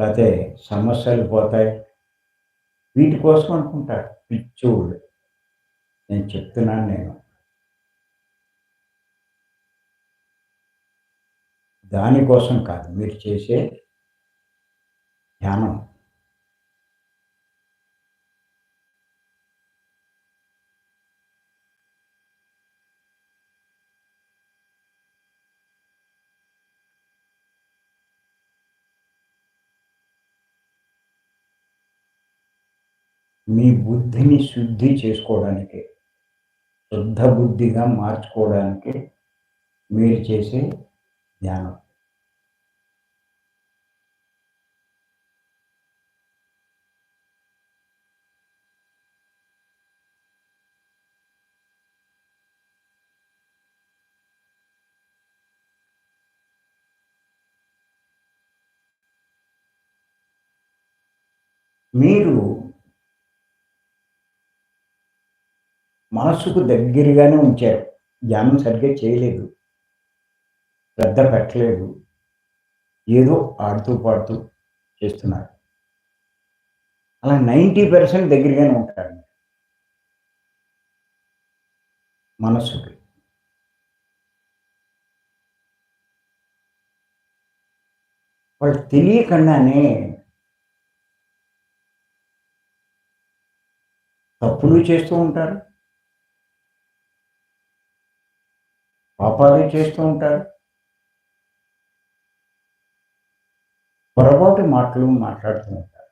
లేకపోతే సమస్యలు పోతాయి. వీటి కోసం అనుకుంటారు పిచ్చోళ్ళు నేను చెప్తున్నాను నేను. దానికోసం కాదు. మీరు చేసే ధ్యానం. మీ బుద్ధిని శుద్ధి చేసుకోవడానికి శుద్ధ బుద్ధిగా మార్చుకోవడానికి మీరు చేసే ధ్యానం. మీరు మనసుకు దగ్గరగానే ఉంచారు. ధ్యానం సరిగ్గా చేయలేదు. శ్రద్ధ పెట్టలేదు. ఏదో ఆడుతూ పాడుతూ చేస్తున్నారు. అలా నైంటీ పర్సెంట్ దగ్గరగానే ఉంటారు. మనస్సుకి వాళ్ళు తెలియకుండానే తప్పులు చేస్తూ ఉంటారు. పాపాలు చేస్తూ ఉంటారు పొరపాటు మాటలు మాట్లాడుతూ ఉంటారు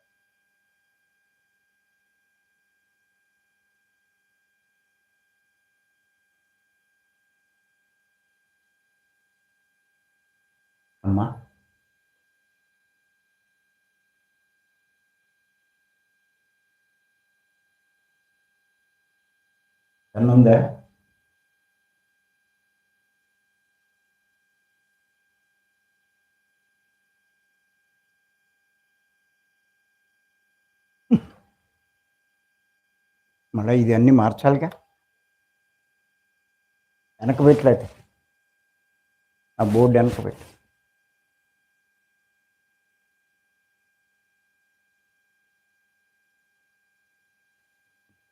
అమ్మా. కన్నుందా? మళ్ళీ ఇది అన్నీ మార్చాలిగా? వెనక పెట్టలేదు ఆ బోర్డు వెనక పెట్టు.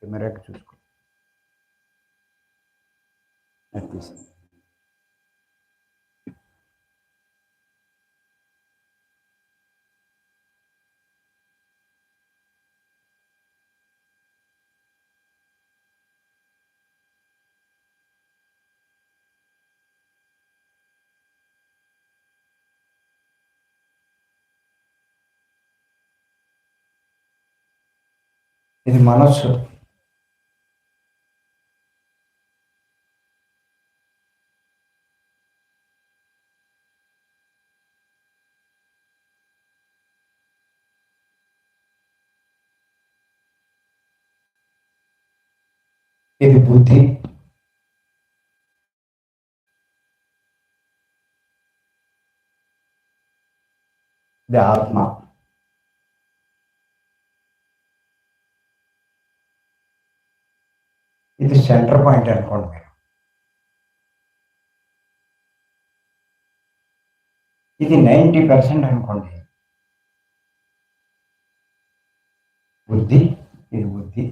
కెమెరాకి చూసుకో. అది తీసి ఇది మనస్సు ఇది బుద్ధి ఇది ఆత్మ ఇది సెంటర్ పాయింట్ అనుకోండి మీరు. ఇది నైంటీ పర్సెంట్ అనుకోండి. బుద్ధి ఇది బుద్ధి.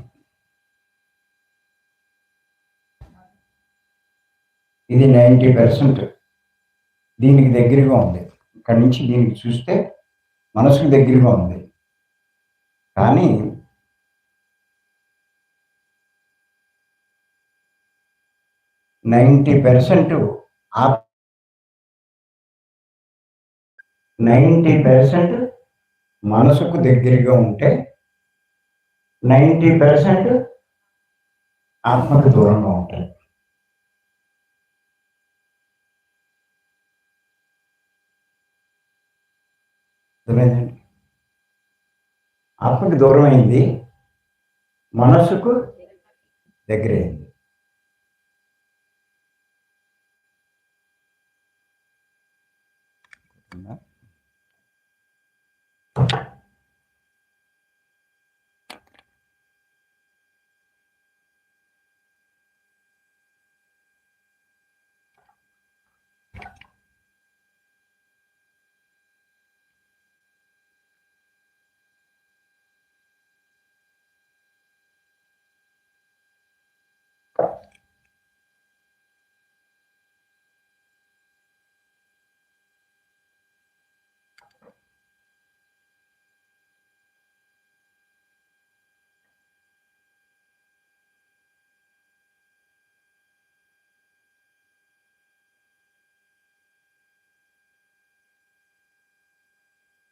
ఇది నైంటీ పర్సెంట్. దీనికి దగ్గరగా ఉంది. ఇక్కడి నుంచి దీనికి చూస్తే మనసుకు దగ్గరగా ఉంది. కానీ నైంటీ పర్సెంట్ నైంటీ పర్సెంట్ మనసుకు దగ్గరగా ఉంటే నైంటీ పర్సెంట్ ఆత్మకు దూరంగా ఉంటాయి అర్థమైందండి? ఆత్మకి దూరం అయింది మనసుకు దగ్గరైంది. from that.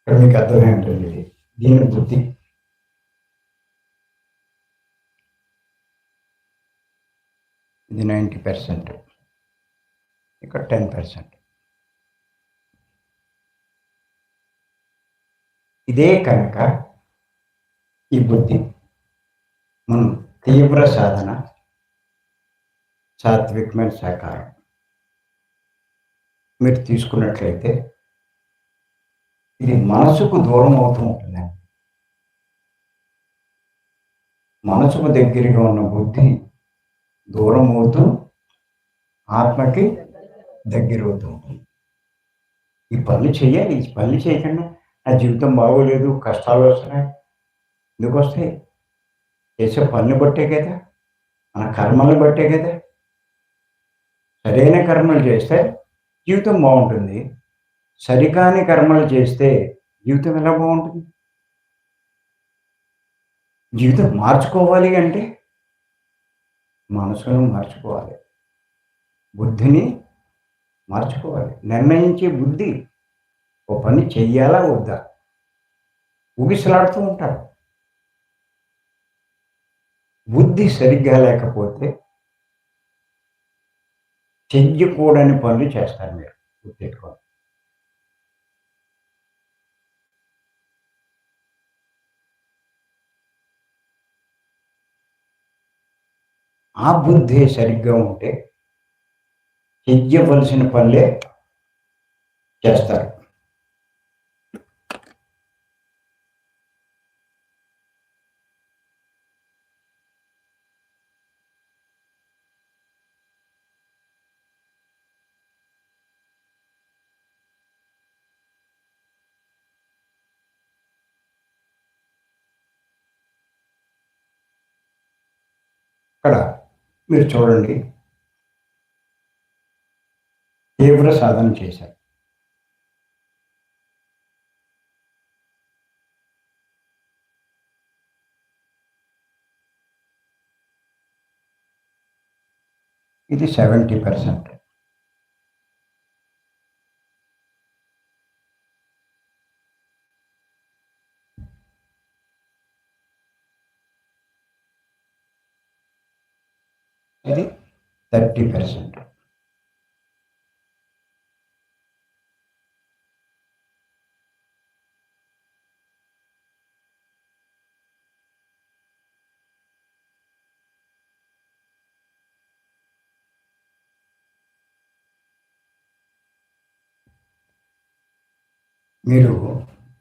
ఇక్కడ మీకు అర్థమే ఉంటుంది ఇది. దీని బుద్ధి ఇది నైంటీ పర్సెంట్. ఇక్కడ టెన్ పర్సెంట్. ఇదే కనుక ఈ బుద్ధి. మనం తీవ్ర సాధన సాత్వికమైన సహకారం మీరు తీసుకున్నట్లయితే ఇది మనసుకు దూరం అవుతూ ఉంటుంది. మనసుకు దగ్గరగా ఉన్న బుద్ధి దూరం అవుతూ ఆత్మకి దగ్గర అవుతూ ఉంటుంది. ఈ పనులు చేయాలి ఈ పనులు చేయకుండా నా జీవితం బాగోలేదు కష్టాలు వస్తున్నాయి ఎందుకు వస్తాయి? చేసే పనులు బట్టే కదా మన కర్మలు బట్టే కదా. సరైన కర్మలు చేస్తే జీవితం బాగుంటుంది. సరికాని కర్మలు చేస్తే జీవితం ఎలా బాగుంటుంది? జీవితం మార్చుకోవాలి అంటే మనసును మార్చుకోవాలి. బుద్ధిని మార్చుకోవాలి. నిర్ణయించే బుద్ధి ఓ పని చెయ్యాలా వద్దా? ఊగిసలాడుతూ ఉంటారు. బుద్ధి సరిగ్గా లేకపోతే చెయ్యకూడని పనులు చేస్తారు మీరు గుర్తెట్టుకోవాలి ఆ బుద్ధి సరిగ్గా ఉంటే చెయ్యవలసిన పనులే చేస్తారు. ఇక్కడ మీరు చూడండి. తీవ్ర సాధన చేశారు. ఇది సెవెంటీ పర్సెంట్. ఇది థర్టీ పర్సెంట్. మీరు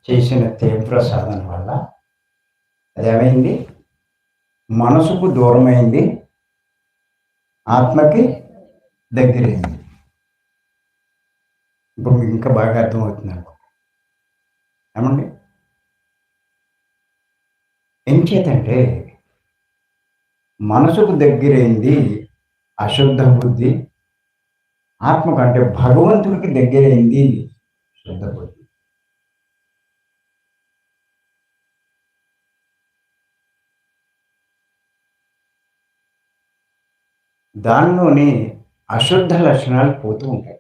చేసిన తీవ్ర సాధన వల్ల అదేమైంది మనసుకు దూరమైంది. ఆత్మకి దగ్గరైంది. ఇప్పుడు మీకు ఇంకా బాగా అర్థమవుతుంది అనుకో. ఏమండి? ఎంచేతంటే మనసుకు దగ్గరైంది అశుద్ధ బుద్ధి ఆత్మకు అంటే భగవంతుడికి దగ్గరైంది శుద్ధ బుద్ధి. దానిలోని అశుద్ధ లక్షణాలు పోతూ ఉంటాయి.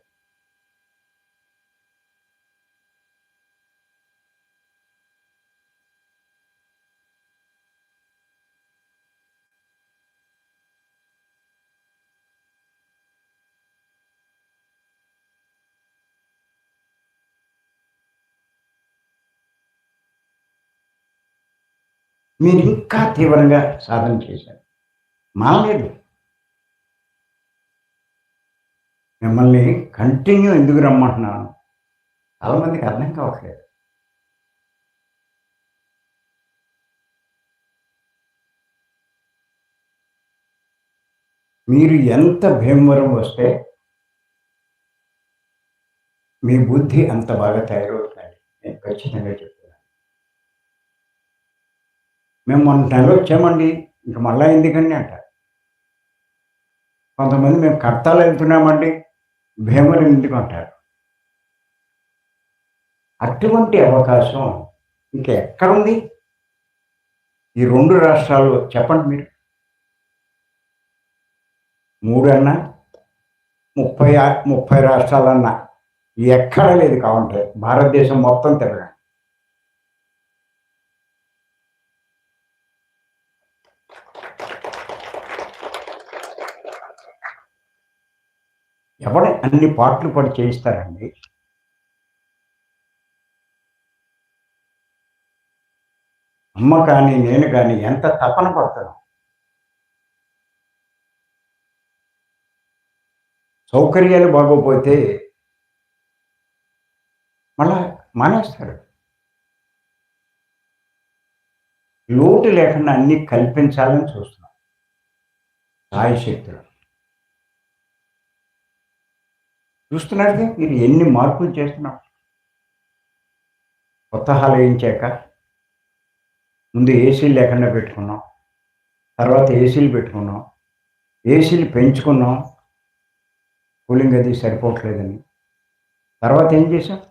మీరు ఇంకా తీవ్రంగా సాధన చేశారు. మానలేదు మిమ్మల్ని కంటిన్యూ ఎందుకు రమ్మంటున్నాను? చాలా మందికి అర్థం కావట్లేదు. మీరు ఎంత భీమవరం వస్తే మీ బుద్ధి అంత బాగా తయారవుతుంది నేను ఖచ్చితంగా చెప్తున్నాను. మేము మొన్న నెల వచ్చామండి. ఇంక మళ్ళా ఎందుకండి అంటారు? కొంతమంది మేము కర్తాలు వెళ్తున్నామండి. భీమవరం ఎందుకు అంటారు అటువంటి అవకాశం ఇంకా ఎక్కడుంది ఈ రెండు రాష్ట్రాలు చెప్పండి మీరు. మూడన్నా ముప్పై ముప్పై రాష్ట్రాలన్నా ఎక్కడ లేదు కావంటే భారతదేశం మొత్తం తిరగండి. అన్ని పాటలు కూడా చేయిస్తారండి. అమ్మ కానీ నేను కానీ ఎంత తపన పడతాను సౌకర్యాలు బాగోపోతే మళ్ళా మానేస్తారు. లోటు లేకుండా అన్ని కల్పించాలని చూస్తున్నాం. సాయశక్తులు చూస్తున్నారుగా మీరు ఎన్ని మార్పులు చేస్తున్నాం? కొత్త హాల్ వేయించాక ముందు ఏసీలు లేకుండా పెట్టుకున్నాం. తర్వాత ఏసీలు పెట్టుకున్నాం. ఏసీలు పెంచుకున్నాం. కూలింగ్ అది సరిపోవట్లేదని. తర్వాత ఏం చేసాం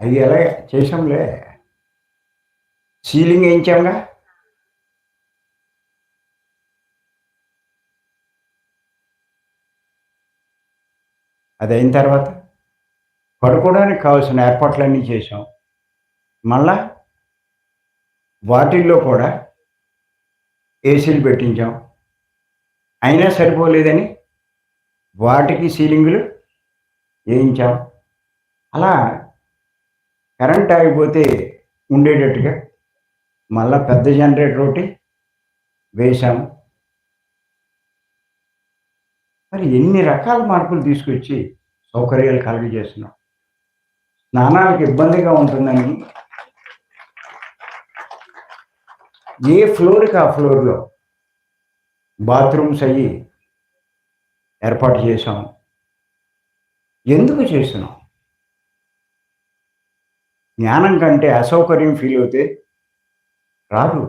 అవి ఎలా చేసాంలే సీలింగ్ వేయించాంగా అది అయిన తర్వాత పడుకోవడానికి కావాల్సిన ఏర్పాట్లన్నీ చేసాం మళ్ళా వాటిల్లో కూడా ఏసీలు పెట్టించాం. అయినా సరిపోలేదని వాటికి సీలింగులు వేయించాం. అలా కరెంట్ ఆగిపోతే ఉండేటట్టుగా మళ్ళా పెద్ద జనరేటర్ ఒకటి వేశాము మరి ఎన్ని రకాల మార్పులు తీసుకొచ్చి సౌకర్యాలు కలుగజేస్తున్నాం స్నానాలకు ఇబ్బందిగా ఉంటుందని ఏ ఫ్లోర్కి ఆ ఫ్లోర్లో బాత్రూమ్స్ అయ్యి ఏర్పాటు చేశాం ఎందుకు చేస్తున్నాం జ్ఞానం కంటే అసౌకర్యం ఫీల్ అవుతే రాదు.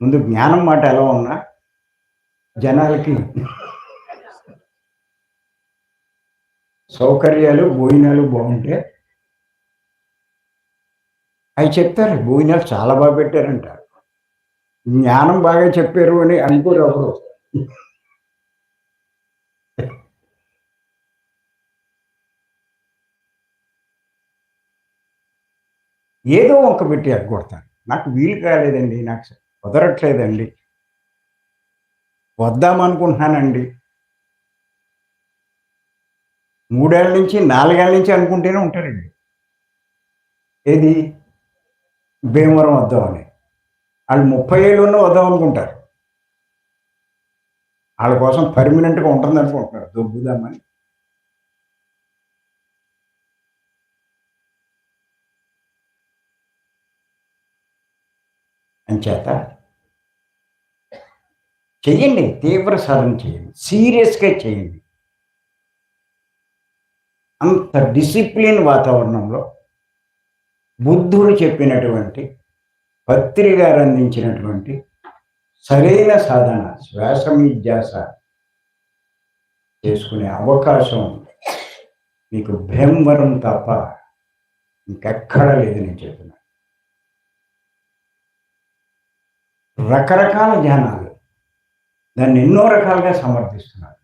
ముందు జ్ఞానం మాట ఎలా ఉన్నా జనాలకి సౌకర్యాలు భోజనాలు బాగుంటే అవి చెప్తారు. భోజనాలు చాలా బాగా పెట్టారంటారు. జ్ఞానం బాగా చెప్పారు అని అనుకోరు ఎవరు? ఏదో ఒక పెట్టి ఎగ్గొడతాను నాకు వీలు కాలేదండి నాకు కుదరట్లేదండి. వద్దామనుకుంటున్నానండి. మూడేళ్ళ నుంచి నాలుగేళ్ళ నుంచి అనుకుంటూనే ఉంటారండి. ఏది? భీమవరం వద్దామని వాళ్ళు ముప్పై ఏళ్ళు ఉన్న వద్దాం అనుకుంటారు. వాళ్ళ కోసం పర్మనెంట్గా ఉంటుంది అనుకుంటున్నారు. దొబ్బుదామని. అంచేత చెయ్యండి. తీవ్ర సాధన చేయండి. సీరియస్గా చేయండి. అంత డిసిప్లిన్ వాతావరణంలో బుద్ధుడు చెప్పినటువంటి పత్రి గారు అందించినటువంటి సరైన సాధన శ్వాసమిధ్యాస చేసుకునే అవకాశం మీకు భీమవరం తప్ప ఇంకెక్కడ లేదు నేను చెప్తున్నాను రకరకాల ధ్యానాలు దాన్ని ఎన్నో రకాలుగా సమర్థిస్తున్నారు.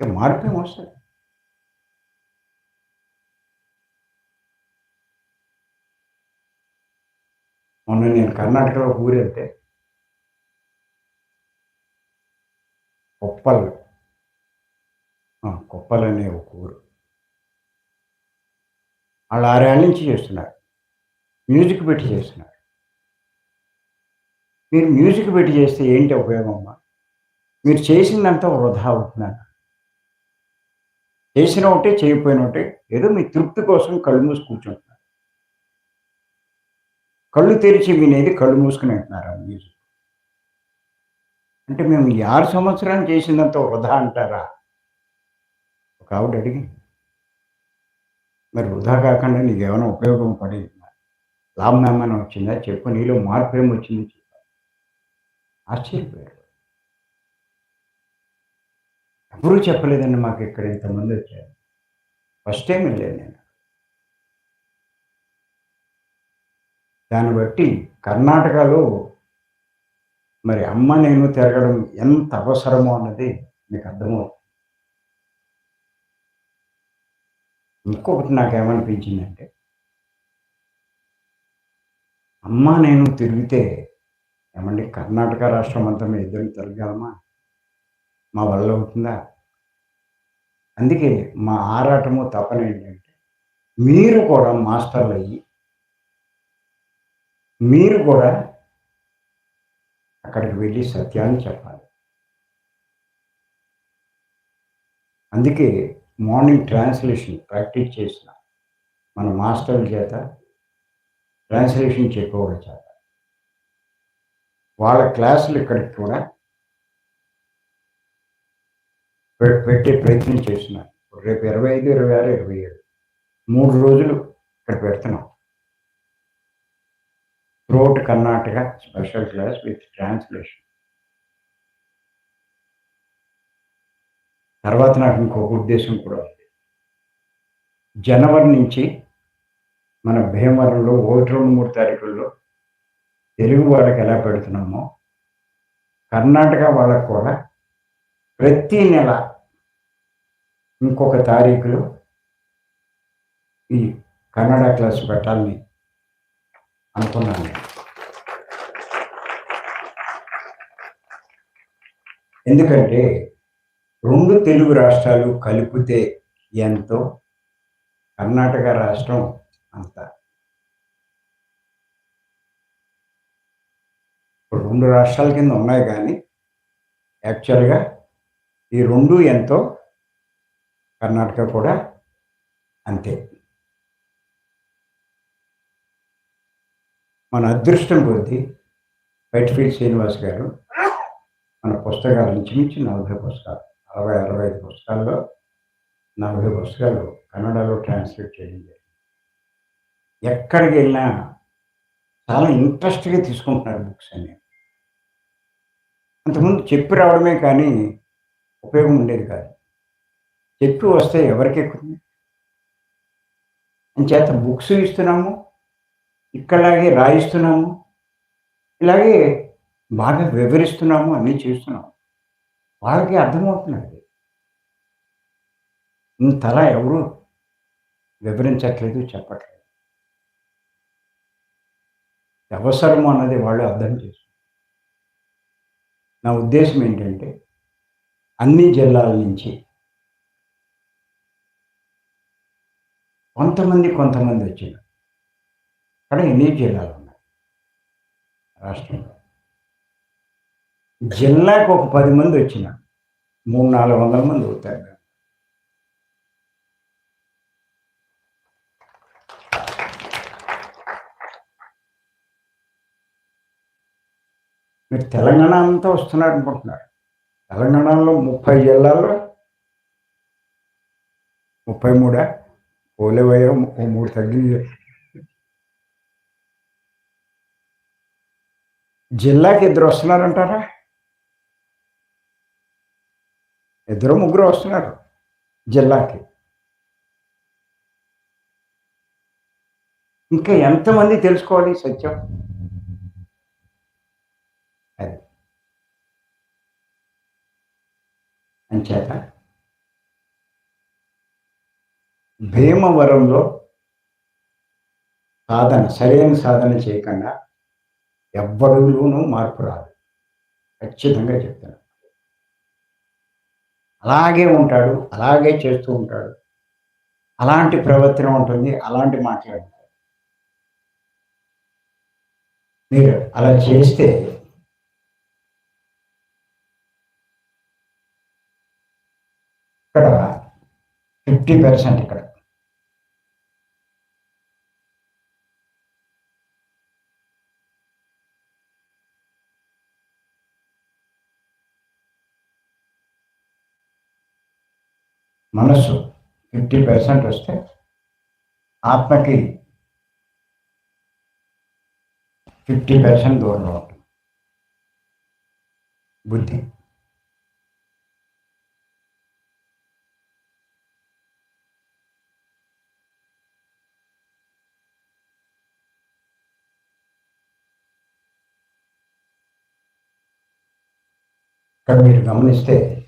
మార్పు ఏం వస్తుంది మొన్న నేను కర్ణాటకలో ఊరెళ్తే ఊరు వెళ్తే కొప్పల్. కొప్పల్ అనే ఒక ఊరు. వాళ్ళు ఆరేళ్ళ నుంచి చేస్తున్నారు. మ్యూజిక్ పెట్టి చేస్తున్నారు. మీరు మ్యూజిక్ పెట్టి చేస్తే ఏంటి ఉపయోగం అమ్మా? మీరు చేసిందంతా వృధా అవుతున్నారు చేసిన ఒకటే చేయకపోయిన ఒకటే ఏదో మీ తృప్తి కోసం కళ్ళు మూసి కూర్చుంటున్నారు. కళ్ళు తెరిచి వినేది కళ్ళు మూసుకుని అంటున్నారు మ్యూజిక్ అంటే మేము ఈ ఆరు సంవత్సరాలు చేసినంత వృధా అంటారా? ఒక ఆవిడ అడిగి మరి వృధా కాకుండా నీకు ఏమైనా ఉపయోగం పడి లాభం ఏమైనా వచ్చిందా? చెప్పు నీలో మార్పు ఏమి వచ్చింది ఆశ్చర్యపోయారు. ఎవరూ చెప్పలేదండి మాకు ఇక్కడ ఇంతమంది వచ్చారు. ఫస్ట్ టైం వెళ్ళాను నేను. దాన్ని బట్టి కర్ణాటకలో మరి అమ్మ నేను తిరగడం ఎంత అవసరమో అన్నది మీకు అర్థమవుతుంది. ఇంకొకటి నాకేమనిపించిందంటే అమ్మ నేను తిరిగితే ఏమండి కర్ణాటక రాష్ట్రం అంతా మేము ఇద్దరు తిరగలమా? మా వల్ల అవుతుందా అందుకే మా ఆరాటము తపన ఏంటంటే మీరు కూడా మాస్టర్లు అయ్యి మీరు కూడా అక్కడికి వెళ్ళి సత్యాన్ని చెప్పాలి. అందుకే మార్నింగ్ ట్రాన్స్లేషన్ ప్రాక్టీస్ చేసిన మన మాస్టర్ల చేత ట్రాన్స్లేషన్ చెప్పేవాళ్ళ చేత వాళ్ళ క్లాసులు ఇక్కడికి కూడా పెట్టే ప్రయత్నం చేస్తున్నాను రేపు ఇరవై ఐదు ఇరవై ఆరు ఇరవై ఏడు. మూడు రోజులు ఇక్కడ పెడుతున్నాం. Throat Karnataka special class with translation తర్వాత నాకు ఇంకొక ఉద్దేశం కూడా ఉంది. జనవరి నుంచి మన భీమవరంలో ఒకటి రెండు మూడు తారీఖుల్లో తెలుగు వాళ్ళకి ఎలా పెడుతున్నామో కర్ణాటక వాళ్ళకు కూడా ప్రతి నెల ఇంకొక తారీఖులో ఈ కన్నడ క్లాస్ పెట్టాలని అనుకున్నాను. ఎందుకంటే రెండు తెలుగు రాష్ట్రాలు కలిపితే ఎంతో కర్ణాటక రాష్ట్రం అంత. ఇప్పుడు రెండు రాష్ట్రాల కింద ఉన్నాయి కానీ యాక్చువల్గా ఈ రెండు ఎంతో కర్ణాటక కూడా అంతే. మన అదృష్టం కొద్ది వైట్ఫీల్డ్ శ్రీనివాస్ గారు మన పుస్తకాలు ఇంచుమించు నలభై పుస్తకాలు అరవై అరవై ఐదు పుస్తకాల్లో నలభై పుస్తకాలు కన్నడలో ట్రాన్స్లేట్ చేయడం జరిగింది. ఎక్కడికి వెళ్ళినా చాలా ఇంట్రెస్ట్గా తీసుకుంటున్నారు బుక్స్ అన్ని. అంతకుముందు చెప్పి రావడమే కానీ ఉపయోగం ఉండేది కాదు. చెప్పి వస్తే ఎవరికి ఎక్కుతుంది చేత బుక్స్ ఇస్తున్నాము ఇక్కడలాగే రాయిస్తున్నాము ఇలాగే బాగా వివరిస్తున్నాము అన్నీ చేస్తున్నాము. వాళ్ళకి అర్థమవుతున్నది. ఇంతలా ఎవరు వివరించట్లేదు చెప్పట్లేదు. అవసరము అన్నది వాళ్ళు అర్థం చేస్తున్నారు. నా ఉద్దేశం ఏంటంటే అన్ని జిల్లాల నుంచి కొంతమంది కొంతమంది వచ్చిన అక్కడ ఎన్ని జిల్లాలు ఉన్నాయి? రాష్ట్రంలో. జిల్లాకు ఒక పది మంది వచ్చిన మూడు నాలుగు వందల మంది అవుతారు మీరు తెలంగాణ అంతా వస్తున్నారు అనుకుంటున్నారు. తెలంగాణలో ముప్పై జిల్లాల్లో ముప్పై మూడా? పోలేవయ్యో ఓ మూడు తగ్గి జిల్లాకి ఇద్దరు వస్తున్నారంటారా? ఇద్దరు ముగ్గురు వస్తున్నారు జిల్లాకి. ఇంకా ఎంతమంది తెలుసుకోవాలి సత్యం? అది. అంచేత భీమవరంలో సాధన సరైన సాధన చేయకుండా ఎవ్వరిలోనూ మార్పు రాదు. ఖచ్చితంగా చెప్తాను అలాగే ఉంటాడు అలాగే చేస్తూ ఉంటాడు. అలాంటి ప్రవర్తన ఉంటుంది అలాంటి మాట్లాడతారు మీరు అలా చేస్తే ఇక్కడ ఫిఫ్టీ పర్సెంట్ ఇక్కడ మనస్సు ఫిఫ్టీ పర్సెంట్ వస్తే ఆత్మకి ఫిఫ్టీ పర్సెంట్ దూరంలో ఉంటుంది. బుద్ధి. ఇక్కడ మీరు గమనిస్తే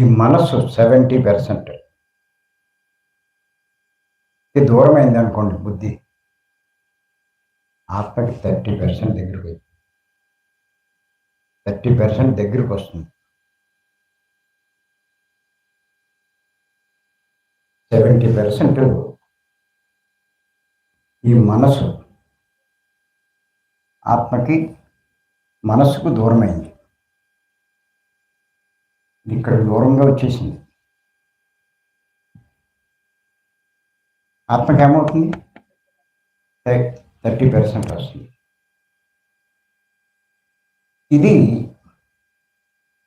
ఈ మనస్సు సెవెంటీ పర్సెంట్ ఇది దూరమైంది అనుకోండి బుద్ధి. ఆత్మకి థర్టీ పర్సెంట్ దగ్గరికి థర్టీ పర్సెంట్ దగ్గరికి వస్తుంది. సెవెంటీ పర్సెంట్ ఈ మనసు ఆత్మకి మనసుకు దూరమైంది. ఇక్కడ దూరంగా వచ్చేసింది. ఆత్మకి ఏమవుతుంది? థర్టీ పర్సెంట్ వస్తుంది. ఇది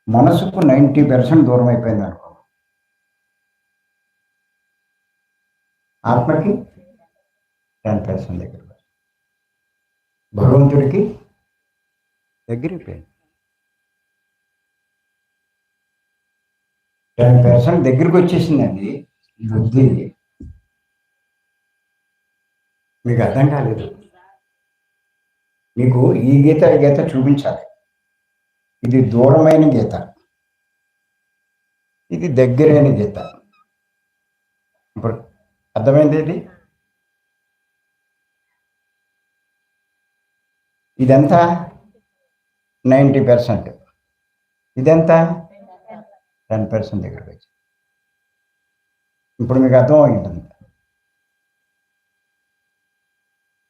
మనసుకు నైంటీ పర్సెంట్ దూరం అయిపోయింది అనుకో. ఆత్మకి టెన్ పర్సెంట్ దగ్గర భగవంతుడికి దగ్గరైపోయింది. టెన్ పర్సెంట్ దగ్గరికి వచ్చేసిందండి. బుద్ధి మీకు అర్థం కాలేదు. మీకు ఈ గీత ఈ గీత చూపించాలి. ఇది దూరమైన గీత. ఇది దగ్గరైన గీత. ఇప్పుడు అర్థమైంది ఇది? ఇదంతా నైంటీ పర్సెంట్. ఇదంతా టెన్ పర్సెంట్ దగ్గరకు వచ్చి ఇప్పుడు మీకు అర్థమై ఉంటుంది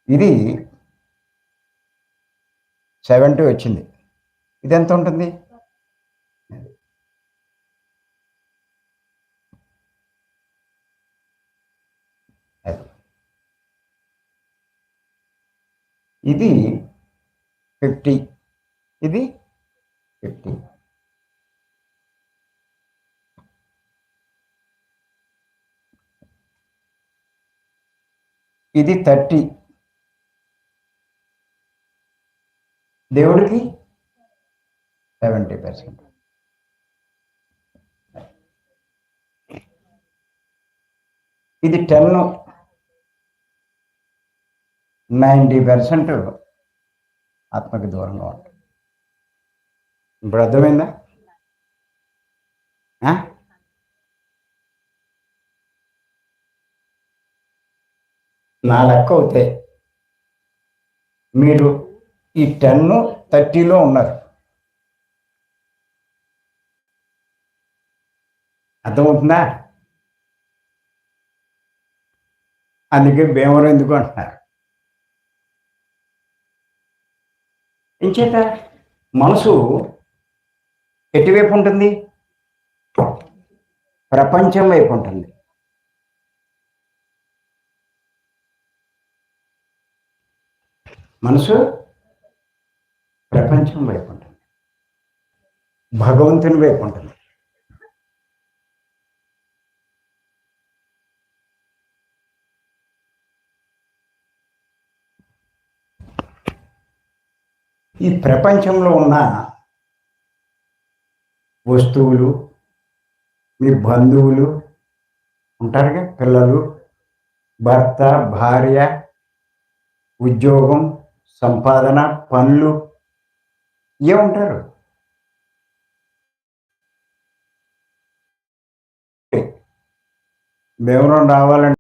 ఇది సెవెంటీ వచ్చింది. ఇది ఎంత ఉంటుంది? ఇది ఫిఫ్టీ ఇది ఫిఫ్టీ ఇది థర్టీ. దేవుడికి సెవెంటీ పర్సెంట్. ఇది టెన్ నైంటీ పర్సెంట్ ఆత్మకి దూరంగా ఉంటుంది. ఇప్పుడు అర్థమైందా ఆ? నా లెక్క అవుతాయి మీరు ఈ టెన్ థర్టీలో ఉన్నారు. అర్థమవుతుందా? అందుకే భీమవరం ఎందుకు అంటున్నారు? ఇంచేత మనసు ఎటువైపు ఉంటుంది? ప్రపంచం వైపు ఉంటుంది. మనసు ప్రపంచం వైపు ఉంటుంది. భగవంతుని వైపు ఉంటుంది. ఈ ప్రపంచంలో ఉన్న వస్తువులు మీ బంధువులు ఉంటారుగా పిల్లలు భర్త భార్య ఉద్యోగం సంపాదన పనులు ఏముంటారు? మేమరం రావాలండి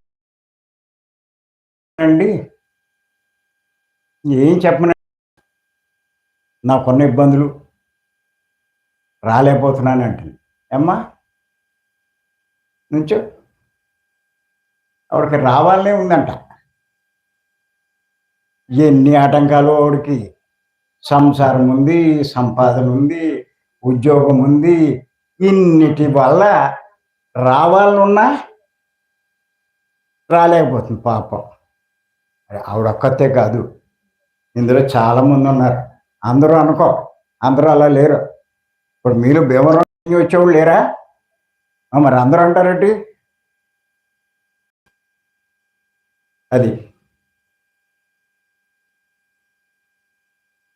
ఏం చెప్పను. నాకున్న ఇబ్బందులు రాలేకపోతున్నాను అంటుంది. అమ్మా! నుంచో. ఆవిడకి రావాలనే ఉందంట. ఎన్ని ఆటంకాలు వాడికి? సంసారం ఉంది సంపాదన ఉంది ఉద్యోగం ఉంది ఇన్నిటి వల్ల రావాలనున్నా రాలేకపోతుంది పాపం. ఆవిడ ఒక్కతే కాదు. ఇందులో చాలామంది ఉన్నారు. అందరూ అనుకో అందరూ అలా లేరు. ఇప్పుడు మీరు భీమవరం వచ్చేవాళ్ళు లేరా? మరి అందరూ అంటారేంటి? అది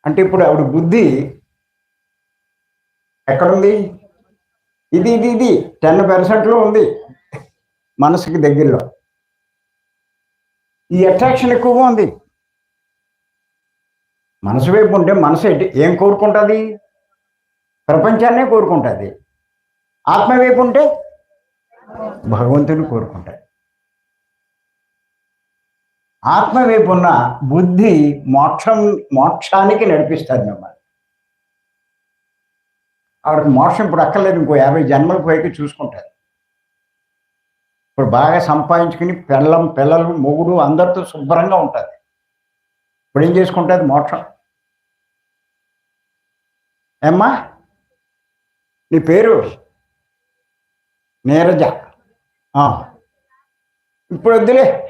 అంటే ఇప్పుడు ఆవిడ బుద్ధి ఎక్కడుంది? ఇది ఇది ఇది. టెన్ పర్సెంట్లో ఉంది. మనసుకి దగ్గరలో. ఈ అట్రాక్షన్ ఎక్కువగా ఉంది. మనసు వైపు ఉంటే మనసు ఏం కోరుకుంటుంది? ప్రపంచాన్నే కోరుకుంటుంది. ఆత్మ వైపు ఉంటే భగవంతుని కోరుకుంటాయి ఆత్మ వైపు ఉన్న బుద్ధి మోక్షం మోక్షానికి నడిపిస్తుంది మిమ్మల్ని. ఆవిడకి మోక్షం ఇప్పుడు అక్కర్లేదు ఇంకో యాభై జన్మలకు పైకి చూసుకుంటారు. ఇప్పుడు బాగా సంపాదించుకుని పిల్లం పిల్లలు మొగుడు అందరితో శుభ్రంగా ఉంటుంది ఇప్పుడు ఏం చేసుకుంటుంది మోక్షం. ఏమ్మా? నీ పేరు? నీరజ. ఇప్పుడు వద్దులే.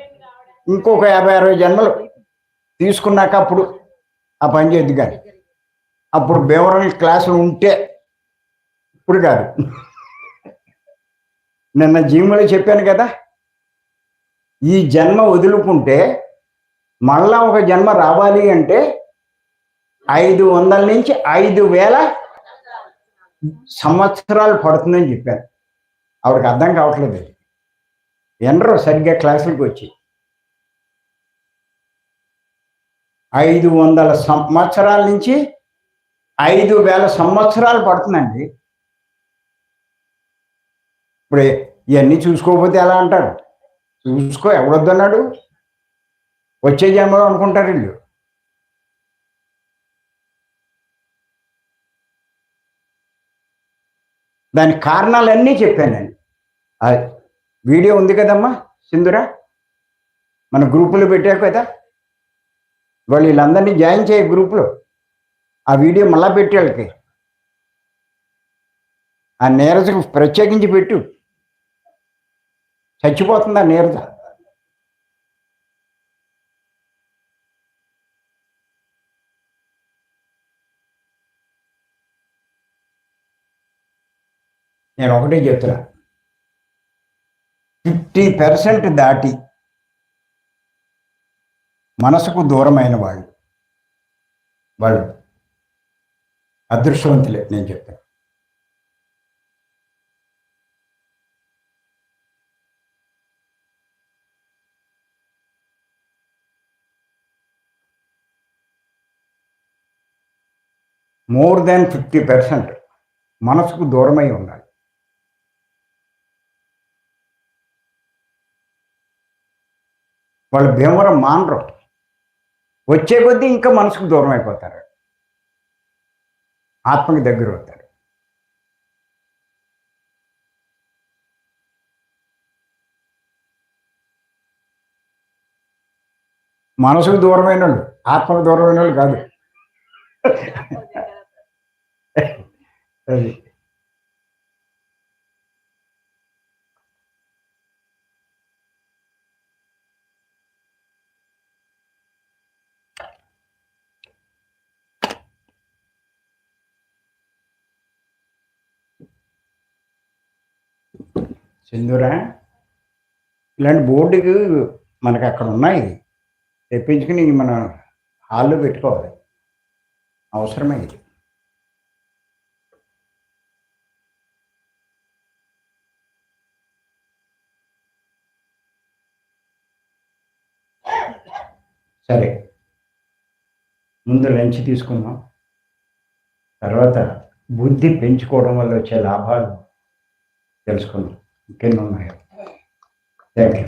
ఇంకొక యాభై అరవై జన్మలు తీసుకున్నాక అప్పుడు ఆ పని చేయద్దు కానీ. అప్పుడు భీమవరం క్లాసులు ఉంటే ఇప్పుడు కాదు. నిన్న జీవులో చెప్పాను కదా ఈ జన్మ వదులుకుంటే మళ్ళా ఒక జన్మ రావాలి అంటే ఐదు వందల నుంచి ఐదు వేల సంవత్సరాలు పడుతుందని చెప్పాను. ఆవిడకి అర్థం కావట్లేదు ఎనరు సరిగ్గా క్లాసులకు వచ్చి. ఐదు వందల సంవత్సరాల నుంచి ఐదు వేల సంవత్సరాలు పడుతుందండి. ఇప్పుడు ఇవన్నీ చూసుకోకపోతే ఎలా అంటారు చూసుకో ఎవడొద్దన్నాడు? వచ్చే జన్మలో అనుకుంటారు వీళ్ళు. దాని కారణాలన్నీ చెప్పానండి. ఆ వీడియో ఉంది కదమ్మా సింధురా? మన గ్రూపులు పెట్టారు కదా? వాళ్ళు వీళ్ళందరినీ జాయిన్ చేయ గ్రూపులో. ఆ వీడియో మళ్ళా పెట్టి వాళ్ళకి. ఆ నీరజకు ప్రత్యేకించి పెట్టు. చచ్చిపోతుంది ఆ నీరజ? నేను ఒకటే చెప్తున్నా. ఫిఫ్టీ పర్సెంట్ దాటి మనసుకు దూరమైన వాళ్ళు. వాళ్ళు అదృష్టవంతులే నేను చెప్తాను మోర్ దాన్ ఫిఫ్టీ పర్సెంట్ మనసుకు దూరమై ఉండాలి. వాళ్ళు భీమవరం మానరు. వచ్చే కొద్దీ ఇంకా మనసుకు దూరం అయిపోతారు. ఆత్మకి దగ్గర అవుతారు. మనసుకు దూరమైన వాళ్ళు ఆత్మకు దూరమైన వాళ్ళు కాదు. అది. సింధూరా. ఇలాంటి బోర్డుకి మనకు అక్కడ ఉన్నాయి. తెప్పించుకుని మనం హాల్లో పెట్టుకోవాలి. అవసరమే ఇది. సరే. ముందు లంచ్ తీసుకుందాం. తర్వాత బుద్ధి పెంచుకోవడం వల్ల వచ్చే లాభాలు తెలుసుకుందాం. ఇంకెన్ని ఉన్నాయో. Thank you